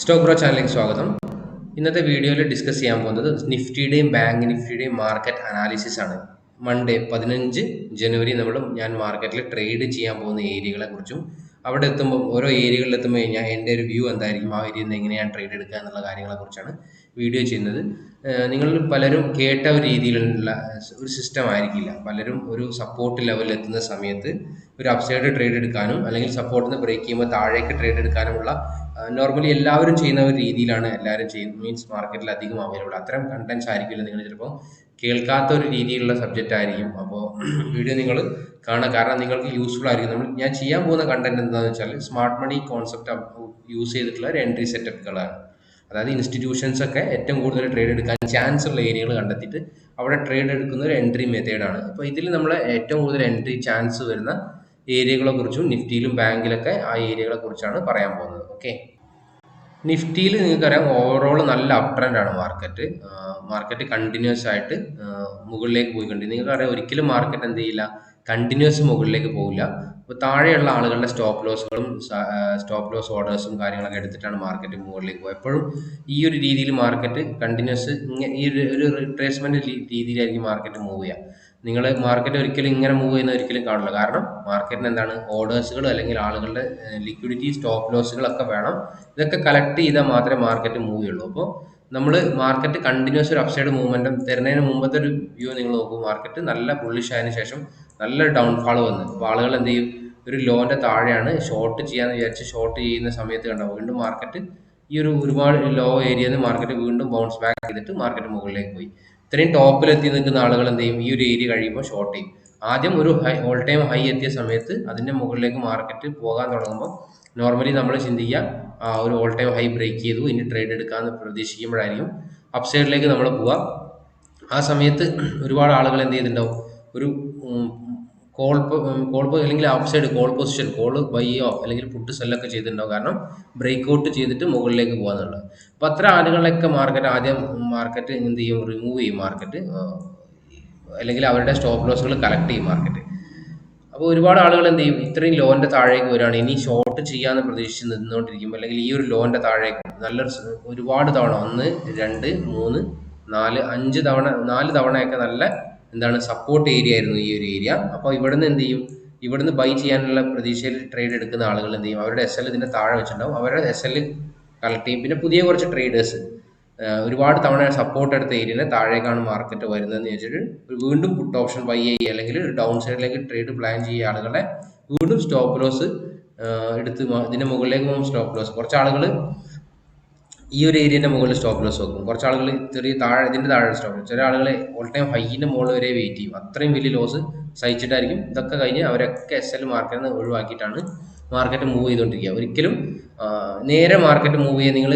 Stock bro ചാനലിലേക്ക് സ്വാഗതം. ഇന്നത്തെ വീഡിയോയിൽ ഡിസ്കസ് ചെയ്യാൻ പോകുന്നത് നിഫ്റ്റിയുടെയും ബാങ്ക് നിഫ്റ്റിയുടെയും മാർക്കറ്റ് അനാലിസിസ് ആണ്. മൺഡേ പതിനഞ്ച് ജനുവരി നമ്മൾ ഞാൻ മാർക്കറ്റിൽ ട്രേഡ് ചെയ്യാൻ പോകുന്ന ഏരിയകളെ കുറിച്ചും അവിടെ എത്തുമ്പോൾ ഓരോ ഏരിയകളിൽ എത്തുമ്പോൾ ഞാൻ എന്റെ ഒരു വ്യൂ എന്തായിരിക്കും? ആ ഏരിയയിൽ നിന്ന് എങ്ങനെയാണ് ട്രേഡ് എടുക്കുക എന്നുള്ള കാര്യങ്ങളെ കുറിച്ചാണ്. വീഡിയോ ചെയ്യുന്നത്. നിങ്ങൾ പലരും കേട്ട രീതിയിലുള്ള ഒരു സിസ്റ്റം ആയിരിക്കില്ല. പലരും ഒരു സപ്പോർട്ട് ലെവലിൽ എത്തുന്ന സമയത്ത് ഒരു അപ്സൈഡ് ട്രേഡ് എടുക്കാനും അല്ലെങ്കിൽ സപ്പോർട്ടിൽ നിന്ന് ബ്രേക്ക് ചെയ്യുമ്പോൾ താഴേക്ക് ട്രേഡ് എടുക്കാനുമുള്ള നോർമലി എല്ലാവരും ചെയ്യുന്ന ഒരു രീതിയിലാണ് എല്ലാവരും ചെയ്യുന്നത്. മീൻസ് മാർക്കറ്റിൽ അധികം അവൈലബിൾ അത്തരം കണ്ടൻസ് ആയിരിക്കില്ല നിങ്ങൾ ചിലപ്പോൾ കേൾക്കാത്ത ഒരു രീതിയിലുള്ള സബ്ജക്റ്റ് ആയിരിക്കും. അപ്പോൾ വീഡിയോ നിങ്ങൾ കാണുക. കാരണം നിങ്ങൾക്ക് യൂസ്ഫുൾ ആയിരിക്കും. നമ്മൾ ഞാൻ ചെയ്യാൻ പോകുന്ന കണ്ടന്റ് എന്താണെന്ന് വെച്ചാൽ സ്മാർട്ട് മണി കോൺസെപ്റ്റ് യൂസ് ചെയ്തിട്ടുള്ള ഒരു എൻട്രി സെറ്റപ്പുകളാണ് അതായത് ഇൻസ്റ്റിറ്റ്യൂഷൻസ് ഒക്കെ ഏറ്റവും കൂടുതൽ ട്രേഡ് എടുക്കാൻ ചാൻസ് ഉള്ള ഏരിയകൾ കണ്ടെത്തിയിട്ട് അവിടെ ട്രേഡ് എടുക്കുന്ന ഒരു എൻട്രി മെത്തേഡാണ് അപ്പോൾ ഇതിൽ നമ്മൾ ഏറ്റവും കൂടുതൽ എൻട്രി ചാൻസ് വരുന്ന ഏരിയകളെ കുറിച്ചും നിഫ്റ്റിയിലും ബാങ്കിലൊക്കെ ആ ഏരിയകളെ കുറിച്ചാണ് പറയാൻ പോകുന്നത്. ഓക്കെ നിഫ്റ്റിയിൽ നിങ്ങൾക്കറിയാം ഓവറോൾ നല്ല അപ് ട്രെൻഡ് ആണ് മാർക്കറ്റ് മാർക്കറ്റ് കണ്ടിന്യൂസ് ആയിട്ട് മുകളിലേക്ക് പോയിക്കൊണ്ടിരിക്കും നിങ്ങൾക്കറിയാം ഒരിക്കലും മാർക്കറ്റ് എന്ത് ചെയ്യില്ല? കണ്ടിന്യൂസ് മുകളിലേക്ക് പോകില്ല അപ്പോൾ താഴെയുള്ള ആളുകളുടെ സ്റ്റോപ്പ് ലോസുകളും സ്റ്റോപ്പ് ലോസ് ഓർഡേഴ്സും കാര്യങ്ങളൊക്കെ എടുത്തിട്ടാണ് മാർക്കറ്റ് മുകളിലേക്ക് പോകുക എപ്പോഴും ഈ ഒരു രീതിയിൽ മാർക്കറ്റ് കണ്ടിന്യൂസ് ഈ ഒരു റിട്രേസ്മെന്റ് രീതിയിലായിരിക്കും മാർക്കറ്റ് മൂവ് ചെയ്യുക. നിങ്ങൾ മാർക്കറ്റ് ഒരിക്കലും ഇങ്ങനെ മൂവ് ചെയ്യുന്ന ഒരിക്കലും കാണില്ല കാരണം മാർക്കറ്റിന് എന്താണ് ഓർഡേഴ്സുകൾ അല്ലെങ്കിൽ ആളുകളുടെ ലിക്വിഡിറ്റി സ്റ്റോപ്പ് ലോസുകളൊക്കെ വേണം. ഇതൊക്കെ കളക്ട് ചെയ്താൽ മാത്രമേ മാർക്കറ്റ് മൂവ് ചെയ്യുള്ളൂ. അപ്പോൾ നമ്മൾ മാർക്കറ്റ് കണ്ടിന്യൂസ് ഒരു അപ്സൈഡ് മൂവ്മെന്റും തരുന്നതിന് മുമ്പത്തെ ഒരു വ്യൂ നിങ്ങൾ നോക്കൂ. മാർക്കറ്റ് നല്ല ബുള്ളിഷ് ആയതിനു ശേഷം നല്ല ഡൗൺഫാൾ വന്നു. അപ്പോൾ ആളുകൾ എന്ത് ചെയ്യും? ഒരു ലോന്റെ താഴെയാണ് ഷോർട്ട് ചെയ്യാന്ന് വിചാരിച്ച് ഷോർട്ട് ചെയ്യുന്ന സമയത്ത് കണ്ടോ? വീണ്ടും മാർക്കറ്റ് ഈ ഒരു ഒരുപാട് ലോ ഏരിയയിൽ നിന്ന് മാർക്കറ്റ് വീണ്ടും ബൗൺസ് ബാക്ക് ചെയ്തിട്ട് മാർക്കറ്റ് മുകളിലേക്ക് പോയി. ഇത്രയും ടോപ്പിലെത്തി നിൽക്കുന്ന ആളുകൾ എന്ത് ചെയ്യും? ഈ ഒരു ഏരിയ കഴിയുമ്പോൾ ഷോർട്ട് ചെയ്യും. ആദ്യം ഒരു ഹൈ ഓൾ ടൈം ഹൈ എത്തിയ സമയത്ത് അതിന്റെ മുകളിലേക്ക് മാർക്കറ്റ് പോകാൻ തുടങ്ങുമ്പോൾ നോർമലി നമ്മൾ ചിന്തിക്കുക ഒരു ഓൾ ടൈം ഹൈ ബ്രേക്ക് ചെയ്തു. ഇനി ട്രേഡ് എടുക്കാമെന്ന് പ്രതീക്ഷിക്കുമ്പോഴായിരിക്കും അപ്സൈഡിലേക്ക് നമ്മൾ പോവുക. ആ സമയത്ത് ഒരുപാട് ആളുകൾ എന്ത് ചെയ്തിട്ടുണ്ടാവും? ഒരു കോൾ കോൾ അല്ലെങ്കിൽ upside side call position call ബൈയോ അല്ലെങ്കിൽ പുട്ട് സെല്ലൊക്കെ ചെയ്തിട്ടുണ്ടാവും. കാരണം ബ്രേക്ക് ഔട്ട് ചെയ്തിട്ട് മുകളിലേക്ക് പോകാന്നുള്ളത് അപ്പം അത്ര ആളുകളൊക്കെ മാർക്കറ്റ് ആദ്യം മാർക്കറ്റ് എന്ത് ചെയ്യും? റിമൂവ് ചെയ്യും മാർക്കറ്റ് അല്ലെങ്കിൽ അവരുടെ സ്റ്റോപ്പ് ലോസുകൾ കളക്ട് ചെയ്യും മാർക്കറ്റ് അപ്പോൾ ഒരുപാട് ആളുകൾ എന്ത് ചെയ്യും? ഇത്രയും ലോന്റെ താഴേക്ക് വരികയാണ് ഇനി ഷോർട്ട് ചെയ്യാന്ന് പ്രതീക്ഷിച്ച് നിന്നുകൊണ്ടിരിക്കും അല്ലെങ്കിൽ ഈ ഒരു ലോന്റെ താഴേക്ക് നല്ല ഒരുപാട് തവണ ഒന്ന് രണ്ട് മൂന്ന് നാല് അഞ്ച് തവണ നാല് തവണയൊക്കെ നല്ല എന്താണ് സപ്പോർട്ട് ഏരിയ ആയിരുന്നു ഈ ഒരു ഏരിയ അപ്പോൾ ഇവിടുന്ന് എന്ത് ചെയ്യും? ഇവിടുന്ന് ബൈ ചെയ്യാനുള്ള പ്രതീക്ഷയിൽ ട്രേഡ് എടുക്കുന്ന ആളുകൾ എന്ത് ചെയ്യും? അവരുടെ എസ് എൽ ഇതിന്റെ താഴെ വെച്ചിട്ടുണ്ടാവും. അവരുടെ എസ് എൽ കളക്ട് ചെയ്യും. പിന്നെ പുതിയ കുറച്ച് ട്രേഡേഴ്സ് ഒരുപാട് തവണ സപ്പോർട്ട് എടുത്ത ഏരിയനെ താഴേക്കാണ് മാർക്കറ്റ് വരുന്നതെന്ന് വെച്ചിട്ട് വീണ്ടും പുട്ട് ഓപ്ഷൻ ബൈ ചെയ്യുക അല്ലെങ്കിൽ ഡൗൺ സൈഡിലേക്ക് ട്രേഡ് പ്ലാൻ ചെയ്യുക ആളുകളെ വീണ്ടും സ്റ്റോപ്പ് ലോസ് എടുത്ത് ഇതിന്റെ മുകളിലേക്ക് പോകുമ്പോൾ സ്റ്റോപ്പ് ലോസ് കുറച്ച് ആളുകൾ ഈ ഒരു ഏരിയന്റെ മുകളിൽ സ്റ്റോപ്പ് ലോസ് വെക്കും. കുറച്ച് ആളുകൾ ചെറിയ താഴെ ഇതിന്റെ താഴെ സ്റ്റോപ്പ് ലോസ് ചില ആളുകൾ ഓൾ ടൈം ഹൈന്റെ മുകളിൽ വരെ വെയിറ്റ് ചെയ്യും. അത്രയും വലിയ ലോസ് സഹിച്ചിട്ടായിരിക്കും. ഇതൊക്കെ കഴിഞ്ഞ് അവരൊക്കെ എസ് എൽ മാർക്കറ്റിൽ നിന്ന് ഒഴിവാക്കിയിട്ടാണ് മാർക്കറ്റ് മൂവ് ചെയ്തുകൊണ്ടിരിക്കുക ഒരിക്കലും നേരെ മാർക്കറ്റ് മൂവ് ചെയ്യാൻ നിങ്ങൾ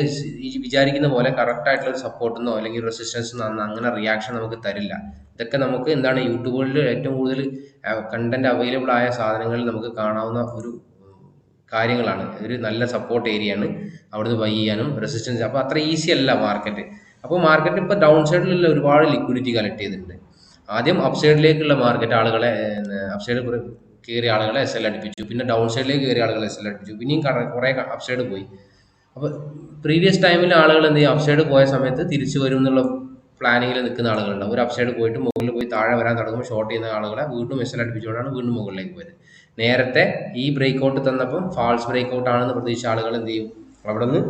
വിചാരിക്കുന്ന പോലെ കറക്റ്റ് ആയിട്ടുള്ള ഒരു സപ്പോർട്ടെന്നോ അല്ലെങ്കിൽ റെസിസ്റ്റൻസ് അങ്ങനെ റിയാക്ഷൻ നമുക്ക് തരില്ല. ഇതൊക്കെ നമുക്ക് എന്താണ് യൂട്യൂബുകളിൽ ഏറ്റവും കൂടുതൽ കണ്ടന്റ് അവൈലബിൾ ആയ സാധനങ്ങളിൽ നമുക്ക് കാണാവുന്ന ഒരു കാര്യങ്ങളാണ്. ഒരു നല്ല സപ്പോർട്ട് ഏരിയയാണ് അവിടുന്ന് ബൈ ചെയ്യാനും റെസിസ്റ്റൻസ് അപ്പോൾ അത്ര ഈസി അല്ല മാർക്കറ്റ് അപ്പോൾ മാർക്കറ്റ് ഇപ്പോൾ ഡൗൺ സൈഡിലുള്ള ഒരുപാട് ലിക്വിഡിറ്റി കളക്ട് ചെയ്തിട്ടുണ്ട്. ആദ്യം അപ്സൈഡിലേക്കുള്ള മാർക്കറ്റ് ആളുകളെ അപ് സൈഡ് കയറിയ ആളുകളെ എസ് എൽ അടുപ്പിച്ചു. പിന്നെ ഡൗൺ സൈഡിലേക്ക് കയറിയ ആളുകളെ എസ് എൽ അടുപ്പിച്ചു. പിന്നെയും കുറേ അപ് സൈഡ് പോയി. അപ്പോൾ പ്രീവിയസ് ടൈമിൽ ആളുകൾ എന്ത് ചെയ്യും? അപ് സൈഡ് പോയ സമയത്ത് തിരിച്ചു വരും എന്നുള്ള പ്ലാനിങ്ങിൽ നിൽക്കുന്ന ആളുകളുണ്ട് ഒരു അപ് സൈഡ് പോയിട്ട് മുകളിൽ പോയി താഴെ വരാൻ തുടങ്ങുമ്പോൾ ഷോർട്ട് ചെയ്യുന്ന ആളുകളെ വീണ്ടും എസ് എൽ അടുപ്പിച്ചുകൊണ്ടാണ് വീണ്ടും മുകളിലേക്ക് പോയത്. നേരത്തെ ഈ ബ്രേക്ക് ഔട്ട് തന്നപ്പം ഫാൾസ് ബ്രേക്ക് ഔട്ട് ആണെന്ന് പ്രതീക്ഷിച്ച ആളുകൾ എന്ത് ചെയ്യും? അവിടെ നിന്ന്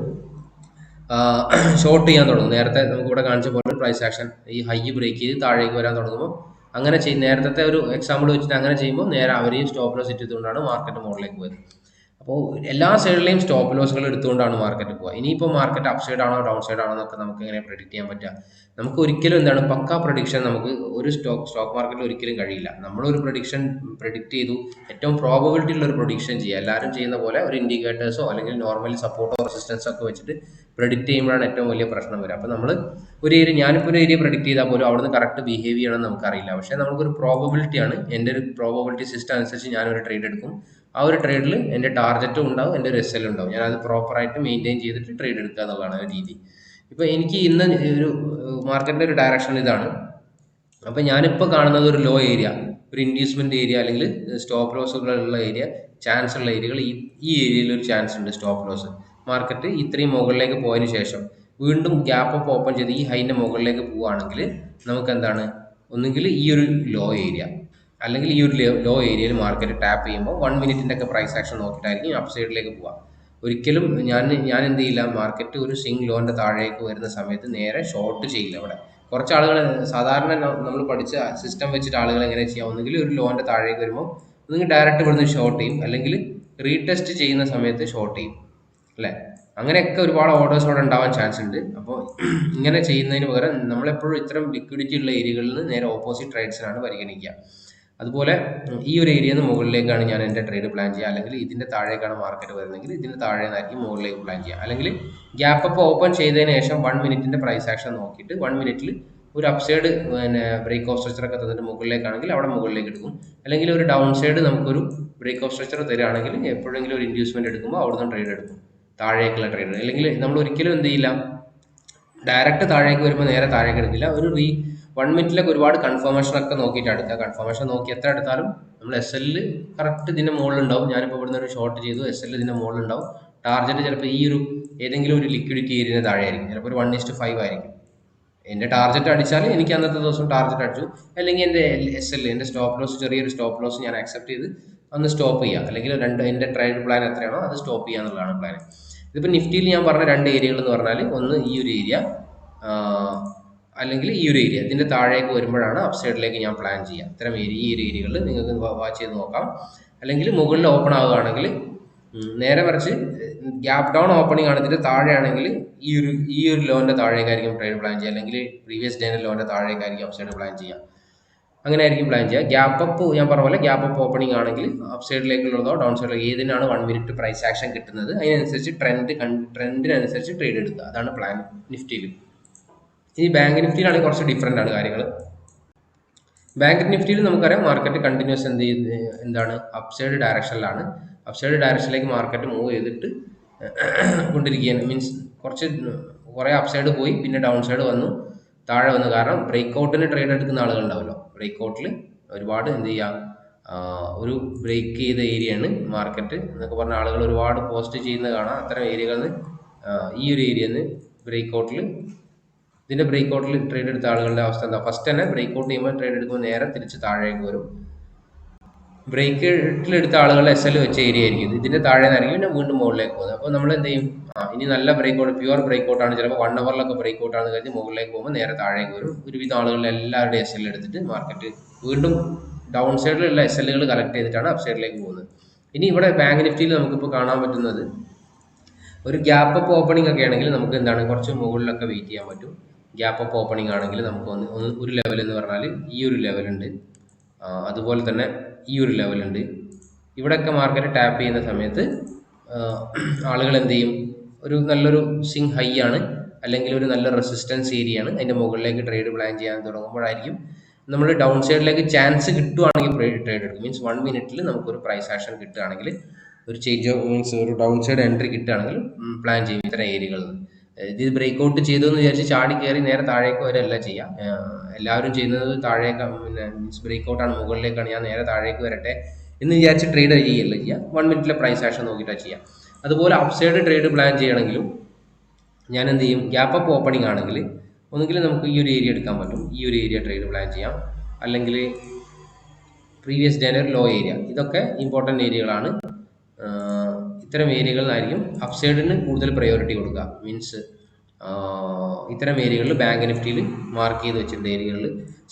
ഷോർട്ട് ചെയ്യാൻ തുടങ്ങും. നേരത്തെ നമുക്ക് ഇവിടെ കാണിച്ച പോലെ പ്രൈസ് ആക്ഷൻ ഈ ഹൈ ബ്രേക്ക് ചെയ്ത് താഴേക്ക് വരാൻ തുടങ്ങുമ്പോൾ അങ്ങനെ ചെയ്യും നേരത്തെ ഒരു എക്സാമ്പിൾ വെച്ചിട്ട് അങ്ങനെ ചെയ്യുമ്പോൾ നേരെ അവരെയും സ്റ്റോപ്പ് ലോസ് ഇട്ടിട്ടുകൊണ്ടാണ് മാർക്കറ്റ് മുകളിലേക്ക് പോയത്. അപ്പോൾ എല്ലാ സൈഡിലെയും സ്റ്റോപ്പ് ലോസുകൾ എടുത്തുകൊണ്ടാണ് മാർക്കറ്റ് പോകുക ഇനിയിപ്പോൾ മാർക്കറ്റ് അപ്പ് സൈഡ് ആണോ ഡൗൺ സൈഡ് ആണോ എന്നൊക്കെ നമുക്ക് എങ്ങനെ പ്രെഡിക്റ്റ് ചെയ്യാൻ പറ്റുക? നമുക്ക് ഒരിക്കലും എന്താണ് പക്ക പ്രൊഡിക്ഷൻ നമുക്ക് ഒരു സ്റ്റോക്ക് സ്റ്റോക്ക് മാർക്കറ്റിൽ ഒരിക്കലും കഴിയില്ല. നമ്മളൊരു പ്രൊഡിക്ഷൻ പ്രെഡിക്റ്റ് ചെയ്തു ഏറ്റവും പ്രോബബിലിറ്റി ഉള്ള ഒരു പ്രൊഡിക്ഷൻ ചെയ്യുക. എല്ലാവരും ചെയ്യുന്ന പോലെ ഒരു ഇൻഡിക്കേറ്റേഴ്സോ അല്ലെങ്കിൽ നോർമലി സപ്പോർട്ടോ റെസിസ്റ്റൻസോ ഒക്കെ വെച്ചിട്ട് പ്രെഡിക്റ്റ് ചെയ്യുമ്പോഴാണ് ഏറ്റവും വലിയ പ്രശ്നം വരിക. അപ്പോൾ നമ്മൾ ഒരു ഏരിയ ഞാനിപ്പോൾ ഒരു ഏരിയ പ്രെഡിക്റ്റ് ചെയ്താൽ പോലും അവിടുന്ന് കറക്റ്റ് ബിഹേവ് ചെയ്യണമെന്ന് നമുക്കറിയില്ല. പക്ഷേ നമുക്കൊരു പ്രോബബിലിറ്റിയാണ് എന്റെ ഒരു പ്രോബബിലിറ്റി സിസ്റ്റം അനുസരിച്ച് ഞാനൊരു ട്രേഡ് എടുക്കും. ആ ഒരു ട്രേഡിൽ എന്റെ ടാർഗറ്റും ഉണ്ടാവും എന്റെ എൽ ഉണ്ടാവും. ഞാൻ അത് പ്രോപ്പറായിട്ട് മെയിന്റെയിൻ ചെയ്തിട്ട് ട്രേഡ് എടുക്കുക എന്നുള്ളതാണ് രീതി. ഇപ്പോൾ എനിക്ക് ഇന്ന് ഒരു മാർക്കറ്റിന്റെ ഒരു ഡയറക്ഷൻ ഇതാണ്. അപ്പോൾ ഞാനിപ്പോൾ കാണുന്നത് ഒരു ലോ ഏരിയ ഒരു ഇൻഡ്യൂസ്മെന്റ് ഏരിയ അല്ലെങ്കിൽ സ്റ്റോപ്പ് ലോസുകളുള്ള ഏരിയ ചാൻസ് ഉള്ള ഏരിയകൾ ഈ ഈ ഏരിയയിൽ ഒരു ചാൻസ് ഉണ്ട് സ്റ്റോപ്പ് ലോസ് മാർക്കറ്റ് ഇത്രയും മുകളിലേക്ക് പോയതിന് ശേഷം വീണ്ടും ഗ്യാപ്പ് അപ്പ് ഓപ്പൺ ചെയ്ത് ഈ ഹൈന്റെ മുകളിലേക്ക് പോവുകയാണെങ്കിൽ നമുക്ക് എന്താണ്? ഒന്നുകിൽ ഈ ഒരു ലോ ഏരിയ അല്ലെങ്കിൽ ഈ ഒരു ലോ ഏരിയയിൽ മാർക്കറ്റ് ടാപ്പ് ചെയ്യുമ്പോൾ വൺ മിനിറ്റിന്റെ ഒക്കെ പ്രൈസ് ആക്ഷൻ നോക്കിയിട്ടായിരിക്കും അപ്സൈഡിലേക്ക് പോവുക. ഒരിക്കലും ഞാൻ ഞാൻ എന്ത് ചെയ്യില്ല മാർക്കറ്റ് ഒരു സിംഗ് ലോന്റെ താഴേക്ക് വരുന്ന സമയത്ത് നേരെ ഷോർട്ട് ചെയ്യില്ല അവിടെ. കുറച്ച് ആളുകൾ സാധാരണ നമ്മൾ പഠിച്ച സിസ്റ്റം വെച്ചിട്ട് ആളുകൾ എങ്ങനെ ചെയ്യാം ഒന്നുകിൽ ഒരു ലോന്റെ താഴേക്ക് വരുമ്പോൾ ഒന്നുകിൽ ഡയറക്റ്റ് ഇവിടുന്ന് ഷോർട്ട് ചെയ്യും. അല്ലെങ്കിൽ റീടെസ്റ്റ് ചെയ്യുന്ന സമയത്ത് ഷോർട്ട് ചെയ്യും. അല്ലേ? അങ്ങനെയൊക്കെ ഒരുപാട് ഓർഡേഴ്സ് അവിടെ ഉണ്ടാവാൻ ചാൻസ് ഉണ്ട്. അപ്പോൾ ഇങ്ങനെ ചെയ്യുന്നതിന് പകരം നമ്മളെപ്പോഴും ഇത്തരം ലിക്വിഡിറ്റി ഉള്ള ഏരിയകളിൽ നിന്ന് നേരെ ഓപ്പോസിറ്റ് ട്രേഡ്സിനാണ് പരിഗണിക്കുക. അതുപോലെ ഈ ഒരു നിന്ന് മുകളിലേക്കാണ് ഞാൻ എന്റെ ട്രേഡ് പ്ലാൻ ചെയ്യുക. അല്ലെങ്കിൽ ഇതിന്റെ താഴേക്കാണ് മാർക്കറ്റ് വരുന്നതെങ്കിൽ ഇതിന്റെ താഴെ നിന്നായിരിക്കും മുകളിലേക്ക് പ്ലാൻ ചെയ്യുക. അല്ലെങ്കിൽ ഗ്യാപ്പ് അപ്പ് ഓപ്പൺ ചെയ്തതിന് ശേഷം വൺ മിനിറ്റിന്റെ പ്രൈസ് ആക്ഷൻ നോക്കിയിട്ട് വൺ മിനിറ്റിൽ ഒരു അപ്സൈഡ് പിന്നെ ബ്രേക്ക് ഓഫ് സ്ട്രക്ചർ ഒക്കെ തന്നിട്ട് മുകളിലേക്കാണെങ്കിൽ അവിടെ മുകളിലേക്ക് എടുക്കും. അല്ലെങ്കിൽ ഒരു ഡൗൺ സൈഡ് നമുക്കൊരു ബ്രേക്ക് ഓഫ് സ്ട്രക്ചർ തരികയാണെങ്കിൽ എപ്പോഴെങ്കിലും ഒരു ഇൻഡ്യൂസ്മെന്റ് എടുക്കുമ്പോൾ അവിടുന്ന് ട്രേഡ് എടുക്കും. താഴേക്കുള്ള ട്രേഡ് അല്ലെങ്കിൽ നമ്മൾ ഒരിക്കലും എന്ത് ചെയ്യില്ല? ഡയറക്റ്റ് താഴേക്ക് വരുമ്പോൾ നേരെ താഴേക്ക് എടുക്കില്ല. ഒരു റീ വൺ മിനിറ്റിലൊക്കെ ഒരുപാട് കൺഫർമേഷൻ ഒക്കെ നോക്കിയിട്ട് എടുക്കുക കൺഫർമേഷൻ നോക്കി എത്ര എടുത്താലും നമ്മൾ എസ് എല്ലിൽ കറക്റ്റ് ഇതിന്റെ മുകളിലുണ്ടാവും. ഞാനിപ്പോൾ ഇവിടുന്ന് ഒരു ഷോർട്ട് ചെയ്തു. എസ് എല്ലിൽ ഇതിന്റെ മുകളിലുണ്ടാവും. ടാർജറ്റ് ചിലപ്പോൾ ഈ ഒരു ഏതെങ്കിലും ഒരു ലിക്വിഡിറ്റി ഏരിയ താഴെ ആയിരിക്കും ചിലപ്പോൾ ഒരു വൺ ഇസ്റ്റ് ഫൈവ് ആയിരിക്കും. എന്റെ ടാർജറ്റ് അടിച്ചാൽ എനിക്ക് അന്നത്തെ ദിവസം ടാർജറ്റ് അടിച്ചു. അല്ലെങ്കിൽ എന്റെ എസ് എൽ എന്റെ സ്റ്റോപ്പ് ലോസ് ചെറിയൊരു സ്റ്റോപ്പ് ലോസ് ഞാൻ അക്സെപ്റ്റ് ചെയ്ത് അന്ന് സ്റ്റോപ്പ് ചെയ്യുക അല്ലെങ്കിൽ രണ്ട് എന്റെ ട്രേഡ് പ്ലാൻ എത്രയാണോ അത് സ്റ്റോപ്പ് ചെയ്യുക എന്നുള്ളതാണ് പ്ലാൻ ഇതിപ്പോൾ നിഫ്റ്റിയിൽ ഞാൻ പറഞ്ഞ രണ്ട് ഏരിയകൾ എന്ന് പറഞ്ഞാൽ ഒന്ന് ഈ ഒരു ഏരിയ അല്ലെങ്കിൽ ഈ ഒരു ഏരിയ ഇതിന്റെ താഴേക്ക് വരുമ്പോഴാണ് അപ്സൈഡിലേക്ക് ഞാൻ പ്ലാൻ ചെയ്യുക. ഇത്തരം ഏരിയ ഈ ഒരു ഏരിയകളിൽ നിങ്ങൾക്ക് വാച്ച് ചെയ്ത് നോക്കാം. അല്ലെങ്കിൽ മുകളിൽ ഓപ്പൺ ആവുകയാണെങ്കിൽ നേരെ മറിച്ച് ഗ്യാപ് ഡൗൺ ഓപ്പണിംഗ് ആണ്. ഇതിന്റെ താഴെയാണെങ്കിൽ ഈ ഒരു ഈ ഒരു ലോന്റെ താഴേക്കായിരിക്കും ട്രേഡ് പ്ലാൻ ചെയ്യുക. അല്ലെങ്കിൽ പ്രീവിയസ് ഡേന്റെ ലോന്റെ താഴേക്കായിരിക്കും അപ്സൈഡ് സൈഡ് പ്ലാൻ ചെയ്യുക. അങ്ങനെ ആയിരിക്കും പ്ലാൻ ചെയ്യുക. ഗ്യാപ്പ് അപ്പ് ഞാൻ പറഞ്ഞ പോലെ ഗ്യാപ്പ് അപ്പ് ഓപ്പണിംഗ് ആണെങ്കിൽ അപ്സൈഡിലേക്കുള്ളതോ ഡൗൺ സൈഡിലേക്ക് ഏതിനാണ് വൺ മിനിറ്റ് പ്രൈസ് ആക്ഷൻ കിട്ടുന്നത് അതിനനുസരിച്ച് ട്രെൻഡ് ട്രെൻഡിനനുസരിച്ച് ട്രേഡ് എടുക്കുക. അതാണ് പ്ലാൻ നിഫ്റ്റിയിൽ ഈ ബാങ്ക് നിഫ്റ്റിയിലാണെങ്കിൽ കുറച്ച് ഡിഫറെന്റ് ആണ് കാര്യങ്ങൾ. ബാങ്ക് നിഫ്റ്റിയിൽ നമുക്കറിയാം മാർക്കറ്റ് കണ്ടിന്യൂസ് എന്ത് എന്താണ് അപ്സൈഡ് ഡയറക്ഷനിലാണ് അപ്സൈഡ് ഡയറക്ഷനിലേക്ക് മാർക്കറ്റ് മൂവ് ചെയ്തിട്ട് കൊണ്ടിരിക്കുകയാണ്. മീൻസ് കുറച്ച് കുറേ അപ്സൈഡ് പോയി പിന്നെ ഡൗൺ സൈഡ് വന്നു താഴെ വന്നു. കാരണം ബ്രേക്ക് ഔട്ടിന് ട്രേഡ് എടുക്കുന്ന ആളുകളുണ്ടാവല്ലോ. ബ്രേക്ക് ഔട്ടിൽ ഒരുപാട് എന്ത് ചെയ്യുക ഒരു ബ്രേക്ക് ചെയ്ത ഏരിയയാണ് മാർക്കറ്റ് എന്നൊക്കെ പറഞ്ഞ ആളുകൾ ഒരുപാട് പോസ്റ്റ് ചെയ്യുന്നത് കാണാം. അത്തരം ഏരിയകളിൽ ഈ ഒരു ഏരിയയിൽ നിന്ന് ബ്രേക്ക് ഔട്ടിൽ ഇതിന്റെ ബ്രേക്ക് ഔട്ടിൽ ട്രേഡ് എടുത്ത ആളുകളുടെ അവസ്ഥ എന്താ? ഫസ്റ്റ് തന്നെ ബ്രേക്ക് ഔട്ട് ചെയ്യുമ്പോൾ ട്രേഡ് എടുക്കുമ്പോൾ നേരെ തിരിച്ച് താഴേക്ക് വരും. ബ്രേക്ക് എടുത്ത ആളുകളുടെ എസ് എൽ വെച്ച ഏരിയ ആയിരിക്കും ഇതിന്റെ താഴെ നിന്നായിരിക്കും പിന്നെ വീണ്ടും മുകളിലേക്ക് പോകുന്നത്. അപ്പോൾ നമ്മൾ എന്ത് ചെയ്യും? ഇനി നല്ല break out pure break out ആണ്. ചിലപ്പോൾ വൺ അവറിലൊക്കെ ബ്രേക്ക് ഔട്ട് ആണ് കഴിഞ്ഞ് മുകളിലേക്ക് പോകുമ്പോൾ നേരെ താഴേക്ക് വരും. ഒരുവിധം ആളുകളുടെ എല്ലാവരുടെയും എസ് എൽ എടുത്തിട്ട് മാർക്കറ്റ് വീണ്ടും ഡൗൺ സൈഡിലുള്ള എസ് എല്ലുകൾ കളക്ട് ചെയ്തിട്ടാണ് അപ് സൈഡിലേക്ക് പോകുന്നത്. ഇനി ഇവിടെ ബാങ്ക് നിഫ്റ്റിയിൽ നമുക്കിപ്പോൾ കാണാൻ പറ്റുന്നത് ഒരു ഗ്യാപ്പ് അപ്പ് ഓപ്പണിംഗ് ഒക്കെ ആണെങ്കിൽ നമുക്ക് എന്താണ്? കുറച്ച് മുകളിലൊക്കെ വെയിറ്റ് ചെയ്യാൻ പറ്റും. ഗ്യാപ്പ് ഓഫ് ഓപ്പണിംഗ് ആണെങ്കിൽ നമുക്ക് ഒന്ന് ഒരു ലെവൽ എന്ന് പറഞ്ഞാൽ ഈ ഒരു ലെവലുണ്ട് അതുപോലെ തന്നെ ഈ ഒരു ലെവലുണ്ട് ഇവിടെയൊക്കെ മാർക്കറ്റ് ടാപ്പ് ചെയ്യുന്ന സമയത്ത് ആളുകൾ എന്ത് ചെയ്യും? ഒരു നല്ലൊരു സിങ് ഹൈ ആണ്. അല്ലെങ്കിൽ ഒരു നല്ല റെസിസ്റ്റൻസ് ഏരിയ ആണ്. അതിന്റെ മുകളിലേക്ക് ട്രേഡ് പ്ലാൻ ചെയ്യാൻ തുടങ്ങുമ്പോഴായിരിക്കും നമ്മൾ ഡൗൺ സൈഡിലേക്ക് ചാൻസ് കിട്ടുവാണെങ്കിൽ ട്രേഡ് എടുക്കും. മീൻസ് വൺ മിനിറ്റിൽ നമുക്കൊരു പ്രൈസ് ആക്ഷൻ കിട്ടുകയാണെങ്കിൽ ഒരു ചേഞ്ച് ഓഫ് മീൻസ് ഒരു ഡൗൺ സൈഡ് എൻട്രി കിട്ടുകയാണെങ്കിൽ പ്ലാൻ ചെയ്യും ഇത്തരം ഏരിയകളിൽ ഇത് ബ്രേക്ക് ഔട്ട് ചെയ്തു എന്ന് വിചാരിച്ച് ചാടി കയറി നേരെ താഴേക്ക് വരല്ല ചെയ്യാം. എല്ലാവരും ചെയ്യുന്നത് താഴേക്ക് പിന്നെ മീൻസ് ബ്രേക്ക് ഔട്ടാണ് മുകളിലേക്കാണ്. ഞാൻ നേരെ താഴേക്ക് വരട്ടെ എന്ന് വിചാരിച്ച് ട്രേഡ് ചെയ്യല്ല ചെയ്യാം. വൺ മിനിറ്റിലെ പ്രൈസ് ആക്ഷൻ നോക്കിയിട്ടാണ് ചെയ്യാം. അതുപോലെ അപ്സൈഡ് ട്രേഡ് പ്ലാൻ ചെയ്യണമെങ്കിലും ഞാൻ എന്ത് ചെയ്യും? ഗ്യാപ്പ് അപ്പ് ഓപ്പണിംഗ് ആണെങ്കിൽ ഒന്നുകിൽ നമുക്ക് ഈ ഒരു ഏരിയ എടുക്കാൻ പറ്റും. ഈ ഒരു ഏരിയ ട്രേഡ് പ്ലാൻ ചെയ്യാം. അല്ലെങ്കിൽ പ്രീവിയസ് ഡേന്റെ ലോ ഏരിയ ഇതൊക്കെ ഇമ്പോർട്ടന്റ് ഏരിയകളാണ് ഇത്തരം ഏരിയകളിലായിരിക്കും അപ്സൈഡിന് കൂടുതൽ പ്രയോറിറ്റി കൊടുക്കുക. മീൻസ് ഇത്തരം ഏരിയകളിൽ ബാങ്ക് നിഫ്റ്റിയിൽ മാർക്ക് ചെയ്ത് വെച്ചിട്ടുണ്ട് ഏരിയകളിൽ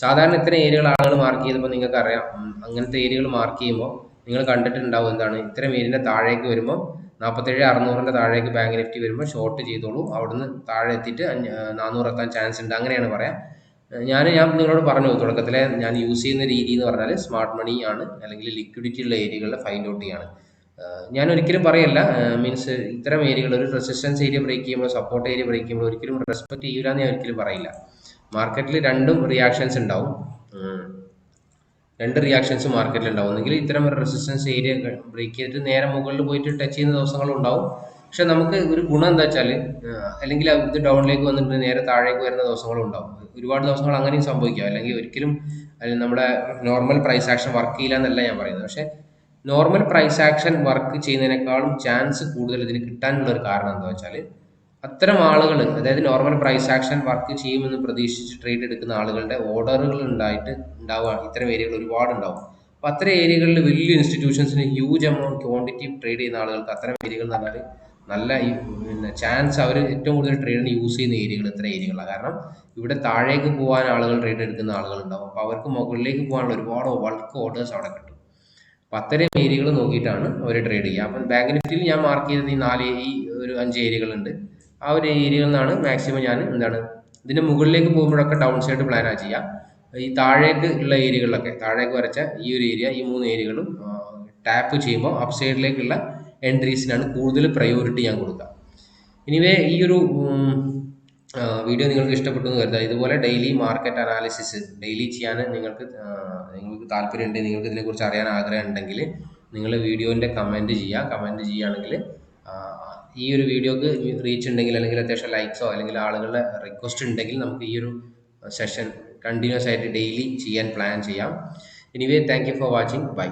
സാധാരണ ഇത്തരം ഏരിയകൾ ആളുകൾ മാർക്ക് ചെയ്തപ്പോൾ നിങ്ങൾക്ക് അറിയാം അങ്ങനത്തെ ഏരിയകൾ മാർക്ക് ചെയ്യുമ്പോൾ നിങ്ങൾ കണ്ടിട്ടുണ്ടാവും എന്താണ് ഇത്തരം ഏരിയന്റെ താഴേക്ക് വരുമ്പോൾ നാൽപ്പത്തേഴ് അറുന്നൂറിന്റെ താഴേക്ക് ബാങ്ക് നിഫ്റ്റി വരുമ്പോൾ ഷോർട്ട് ചെയ്തോളൂ. അവിടുന്ന് താഴെ എത്തിയിട്ട് നാനൂറ് എത്താൻ ചാൻസ് ഉണ്ട്. അങ്ങനെയാണ് പറയാം. ഞാൻ ഞാൻ നിങ്ങളോട് പറഞ്ഞു തുടക്കത്തിലെ ഞാൻ യൂസ് ചെയ്യുന്ന രീതി എന്ന് പറഞ്ഞാൽ സ്മാർട്ട് മണി ആണ് അല്ലെങ്കിൽ ലിക്വിഡിറ്റി ഉള്ള ഏരിയകളിൽ ഫൈൻഡ് ഔട്ട് ചെയ്യാണ്. ഞാൻ ഒരിക്കലും പറയല്ല. മീൻസ് ഇത്തരം ഏരിയകൾ ഒരു റെസിസ്റ്റൻസ് ഏരിയ ബ്രേക്ക് ചെയ്യുമ്പോൾ സപ്പോർട്ട് ഏരിയ ബ്രേക്ക് ചെയ്യുമ്പോൾ ഒരിക്കലും റെസ്പെക്ട് ചെയ്യില്ല എന്ന് ഞാൻ ഒരിക്കലും പറയില്ല. മാർക്കറ്റിൽ രണ്ടും റിയാക്ഷൻസ് ഉണ്ടാവും. രണ്ട് റിയാക്ഷൻസ് മാർക്കറ്റിൽ ഉണ്ടാവും. ഒന്നെങ്കിൽ ഇത്തരം ഒരു റെസിസ്റ്റൻസ് ഏരിയ ബ്രേക്ക് ചെയ്തിട്ട് നേരെ മുകളിൽ പോയിട്ട് ടച്ച് ചെയ്യുന്ന ദിവസങ്ങളും ഉണ്ടാവും. പക്ഷെ നമുക്ക് ഒരു ഗുണം എന്താ വെച്ചാൽ അല്ലെങ്കിൽ ഇത് ഡൗണിലേക്ക് വന്നിട്ട് നേരെ താഴേക്ക് വരുന്ന ദിവസങ്ങളും ഉണ്ടാവും. ഒരുപാട് ദിവസങ്ങൾ അങ്ങനെയും സംഭവിക്കാം. അല്ലെങ്കിൽ ഒരിക്കലും അല്ലെങ്കിൽ നമ്മുടെ നോർമൽ പ്രൈസ് ആക്ഷൻ വർക്ക് ചെയ്യില്ല എന്നല്ല ഞാൻ പറയുന്നത്. പക്ഷേ നോർമൽ പ്രൈസ് ആക്ഷൻ വർക്ക് ചെയ്യുന്നതിനേക്കാളും ചാൻസ് കൂടുതൽ ഇതിന് കിട്ടാനുള്ള ഒരു കാരണം എന്താ വെച്ചാൽ അത്തരം ആളുകൾ അതായത് നോർമൽ പ്രൈസ് ആക്ഷൻ വർക്ക് ചെയ്യുമെന്ന് പ്രതീക്ഷിച്ച് ട്രേഡ് എടുക്കുന്ന ആളുകളുടെ ഓർഡറുകൾ ഉണ്ടായിട്ട് ഉണ്ടാവുക ഇത്തരം ഏരിയകൾ ഒരുപാട് ഉണ്ടാവും അപ്പോൾ അത്തരം ഏരിയകളിൽ വലിയ ഇൻസ്റ്റിറ്റ്യൂഷൻസിന് ഹ്യൂജ് എമൗണ്ട് ക്വാണ്ടിറ്റി ട്രേഡ് ചെയ്യുന്ന ആളുകൾക്ക് അത്തരം ഏരിയകൾ എന്ന് പറഞ്ഞാൽ നല്ല പിന്നെ ചാൻസ് അവർ ഏറ്റവും കൂടുതൽ ട്രേഡിന് യൂസ് ചെയ്യുന്ന ഏരിയകൾ ഇത്തരം ഏരിയകളാണ് കാരണം ഇവിടെ താഴേക്ക് പോകാൻ ആളുകൾ ട്രേഡ് എടുക്കുന്ന ആളുകൾ ഉണ്ടാവും. അപ്പോൾ അവർക്ക് മുകളിലേക്ക് പോകാനുള്ള ഒരുപാട് വൾക്ക് ഓർഡേഴ്സ് അവിടെ കിട്ടും. അപ്പോൾ അത്തരം ഏരിയകൾ നോക്കിയിട്ടാണ് അവർ ട്രേഡ് ചെയ്യുക. അപ്പം ബാങ്ക് നിഫ്റ്റിയിൽ ഞാൻ മാർക്ക് ചെയ്തത് ഈ നാല് ഈ ഒരു അഞ്ച് ഏരിയകളുണ്ട്. ആ ഒരു ഏരിയകളിൽ നിന്നാണ് മാക്സിമം ഞാൻ എന്താണ് ഇതിന്റെ മുകളിലേക്ക് പോകുമ്പോഴൊക്കെ ഡൗൺ സൈഡ് പ്ലാനാണ് ചെയ്യുക. ഈ താഴേക്ക് ഉള്ള ഏരിയകളിലൊക്കെ താഴേക്ക് വരച്ച ഈ ഒരു ഏരിയ ഈ മൂന്ന് ഏരിയകളും ടാപ്പ് ചെയ്യുമ്പോൾ അപ് സൈഡിലേക്കുള്ള എൻട്രീസിനാണ് കൂടുതൽ പ്രയോറിറ്റി ഞാൻ കൊടുക്കുക. ഇനിവേ ഈ ഒരു വീഡിയോ നിങ്ങൾക്ക് ഇഷ്ടപ്പെട്ടു എന്ന് കരുതുക ഇതുപോലെ ഡെയിലി മാർക്കറ്റ് അനാലിസിസ് ഡെയിലി ചെയ്യാൻ നിങ്ങൾക്ക് നിങ്ങൾക്ക് താല്പര്യമുണ്ട് നിങ്ങൾക്ക് ഇതിനെക്കുറിച്ച് അറിയാൻ ആഗ്രഹം ഉണ്ടെങ്കിൽ നിങ്ങൾ വീഡിയോന്റെ കമന്റ് ചെയ്യുക. കമന്റ് ചെയ്യുകയാണെങ്കിൽ ഈ ഒരു വീഡിയോക്ക് റീച്ച് ഉണ്ടെങ്കിൽ അല്ലെങ്കിൽ അത്യാവശ്യം ലൈക്സോ അല്ലെങ്കിൽ ആളുകളുടെ റിക്വസ്റ്റ് ഉണ്ടെങ്കിൽ നമുക്ക് ഈ ഒരു സെഷൻ കണ്ടിന്യൂസ് ആയിട്ട് ഡെയിലി ചെയ്യാൻ പ്ലാൻ ചെയ്യാം. Anyway thank for watching bye